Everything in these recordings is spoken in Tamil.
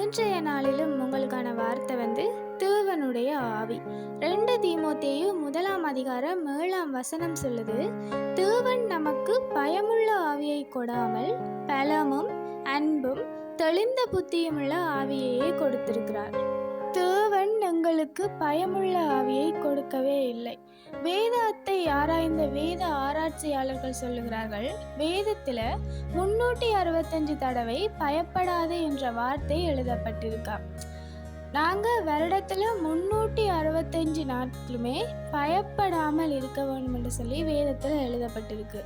இன்றைய நாளிலும் உங்களுக்கான வார்த்தை வந்து தேவனுடைய ஆவி. ரெண்டு தீமோத்தேயு முதலாம் அதிகாரம் ஏழாம் வசனம் சொல்லுது தேவன் நமக்கு பயமுள்ள ஆவியை கொடாமல் பலமும் அன்பும் தெளிந்த புத்தியுமுள்ள ஆவியையே கொடுத்திருக்கிறார். அவர்களுக்கு எங்களுக்கு பயமுள்ள ஆவியை கொடுக்கவே இல்லை. வேதத்தை ஆராய்ந்த வேத ஆராய்ச்சியாளர்கள் சொல்லுகிறார்கள் வேதத்தில் முன்னூற்றி அறுபத்தஞ்சு தடவை பயப்படாது என்ற வார்த்தை எழுதப்பட்டிருக்கா நாங்கள் வருடத்தில் முன்னூற்றி அறுபத்தஞ்சு நாட்களுமே பயப்படாமல் இருக்க வேண்டும் என்று சொல்லி வேதத்தில் எழுதப்பட்டிருக்கு.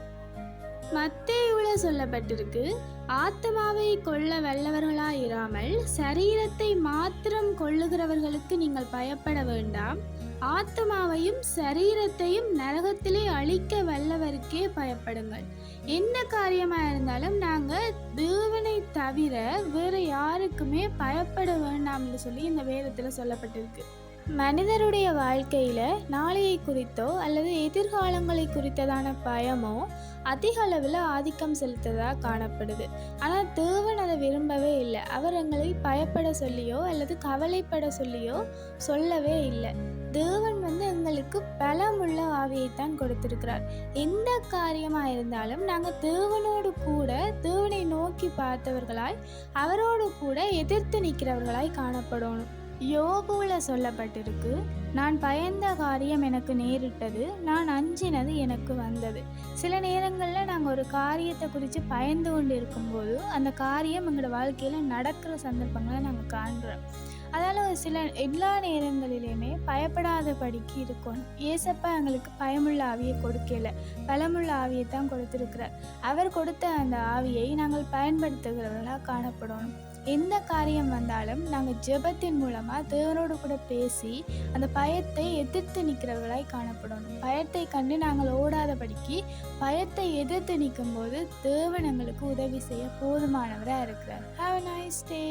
மத்தேயுல சொல்லப்பட்டிருக்கு ஆத்மாவை கொள்ள வல்லவர்களாய் இராமல் சரீரத்தை மாத்திரம் கொள்ளுகிறவர்களுக்கு நீங்கள் பயப்பட வேண்டாம். ஆத்மாவையும் சரீரத்தையும் நரகத்திலே அழிக்க வல்லவருக்கே பயப்படுங்கள். எந்த காரியமா இருந்தாலும் நாங்க தேவனை தவிர வேற யாருக்குமே பயப்பட வேண்டாம்னு சொல்லி இந்த வேதத்துல சொல்லப்பட்டிருக்கு. மனிதருடைய வாழ்க்கையில் நாளையை குறித்தோ அல்லது எதிர்காலங்களை குறித்ததான பயமோ அதிக அளவில் ஆதிக்கம் செலுத்ததாக காணப்படுது. ஆனால் தேவன் அதை விரும்பவே இல்லை. அவர் எங்களை பயப்பட சொல்லியோ அல்லது கவலைப்பட சொல்லியோ சொல்லவே இல்லை. தேவன் வந்து எங்களுக்கு பலமுள்ள ஆவியைத்தான் கொடுத்திருக்கிறார். எந்த காரியமாக இருந்தாலும் நாங்கள் தேவனோடு கூட தேவனை நோக்கி பார்த்தவர்களாய் அவரோடு கூட எதிர்த்து நிற்கிறவர்களாய் காணப்படணும். யோபுல சொல்லப்பட்டிருக்கு நான் பயந்த காரியம் எனக்கு நேரிட்டது நான் அஞ்சினது எனக்கு வந்தது. சில நேரங்களில் நாங்கள் ஒரு காரியத்தை குறித்து பயந்து கொண்டு இருக்கும்போது அந்த காரியம் எங்களோட வாழ்க்கையில் நடக்கிற சந்தர்ப்பங்களை நாங்கள் காண்கிறோம் அதால் சில எல்லா நேரங்களிலையுமே பயப்படாதபடிக்கு இருக்கணும். ஏசப்பா எங்களுக்கு பயமுள்ள ஆவியை கொடுக்கல. பலமுள்ள ஆவியை தான் கொடுத்துருக்கிறார். அவர் கொடுத்த அந்த ஆவியை நாங்கள் பயன்படுத்துகிறவர்களாக காணப்படணும். எந்த காரியம் வந்தாலும் நாங்கள் ஜெபத்தின் மூலமாக தேவனோடு கூட பேசி அந்த பயத்தை எதிர்த்து நிற்கிறவர்களாய் காணப்படணும். பயத்தை கண்டு நாங்கள் ஓடாதபடிக்கு பயத்தை எதிர்த்து நிற்கும்போது தேவன் எங்களுக்கு உதவி செய்ய போதுமானவராக இருக்கிறார். Have nice day